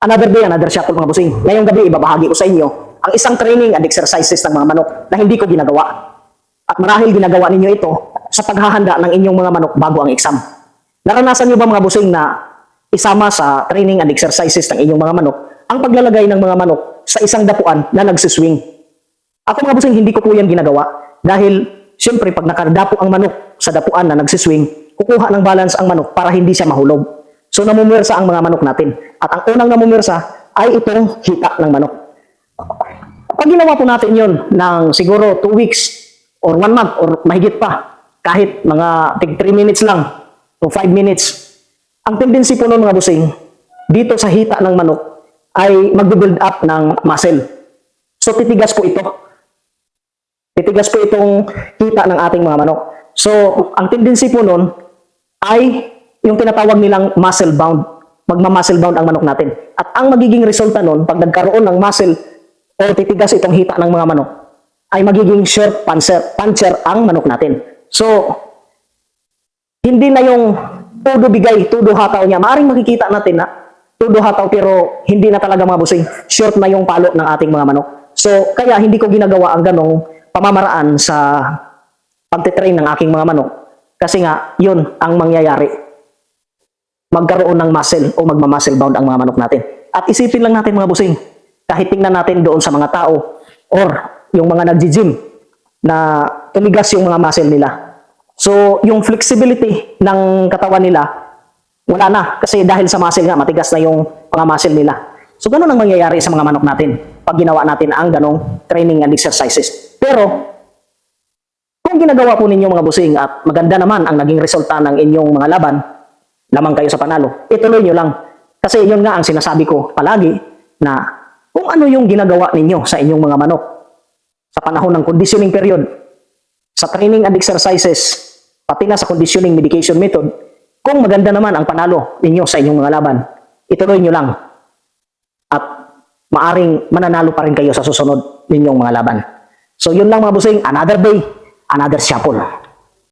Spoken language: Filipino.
Another day, another shuffle mga busing. Ngayong gabi, ibabahagi ko sa inyo ang isang training and exercises ng mga manok na hindi ko ginagawa. At marahil ginagawa ninyo ito sa paghahanda ng inyong mga manok bago ang exam. Naranasan nyo ba mga busing na isama sa training and exercises ng inyong mga manok ang paglalagay ng mga manok sa isang dapuan na nagsiswing? Ako mga busing, hindi ko po yan ginagawa dahil siyempre pag nakadapo ang manok sa dapuan na nagsiswing, kukuha ng balance ang manok para hindi siya mahulog. So namumwersa ang mga manok natin. At ang unang namumwersa ay itong hita ng manok. Pag ginawa po natin yon ng siguro 2 weeks or 1 month or mahigit pa, kahit mga tig 3 minutes lang o 5 minutes, ang tendency po nun mga busing, dito sa hita ng manok ay magbe-build up ng muscle. So titigas po ito. Titigas po itong hita ng ating mga manok. So, ang tendency po nun ay yung tinatawag nilang muscle bound. Magma-muscle bound ang manok natin. At ang magiging resulta nun, pag nagkaroon ng muscle o titigas itong hita ng mga manok, ay magiging short puncher, puncher ang manok natin. So, hindi na yung todo bigay, todo hataw niya. Maaring makikita natin na todo hataw pero hindi na talaga mga busing. Short na yung palo ng ating mga manok. So, kaya hindi ko ginagawa ang ganong pamamaraan sa pagtitrain ng aking mga manok. Kasi nga, yun ang mangyayari. Magkaroon ng muscle o magma-muscle bound ang mga manok natin. At isipin lang natin mga busing, kahit tingnan natin doon sa mga tao or yung mga nagji-gym na tumigas yung mga muscle nila. So, yung flexibility ng katawan nila, wala na. Kasi dahil sa muscle nga, matigas na yung mga muscle nila. So, ganun ang mangyayari sa mga manok natin pag ginawa natin ang ganong training and exercises. Pero, kung ginagawa po ninyo mga busing at maganda naman ang naging resulta ng inyong mga laban, lamang kayo sa panalo, ituloy nyo lang. Kasi yun nga ang sinasabi ko palagi na kung ano yung ginagawa ninyo sa inyong mga manok sa panahon ng conditioning period, sa training and exercises, pati na sa conditioning medication method, kung maganda naman ang panalo ninyo sa inyong mga laban, ituloy nyo lang. At maaring mananalo pa rin kayo sa susunod ninyong mga laban. So yun lang mga busing, another day, another shuffle.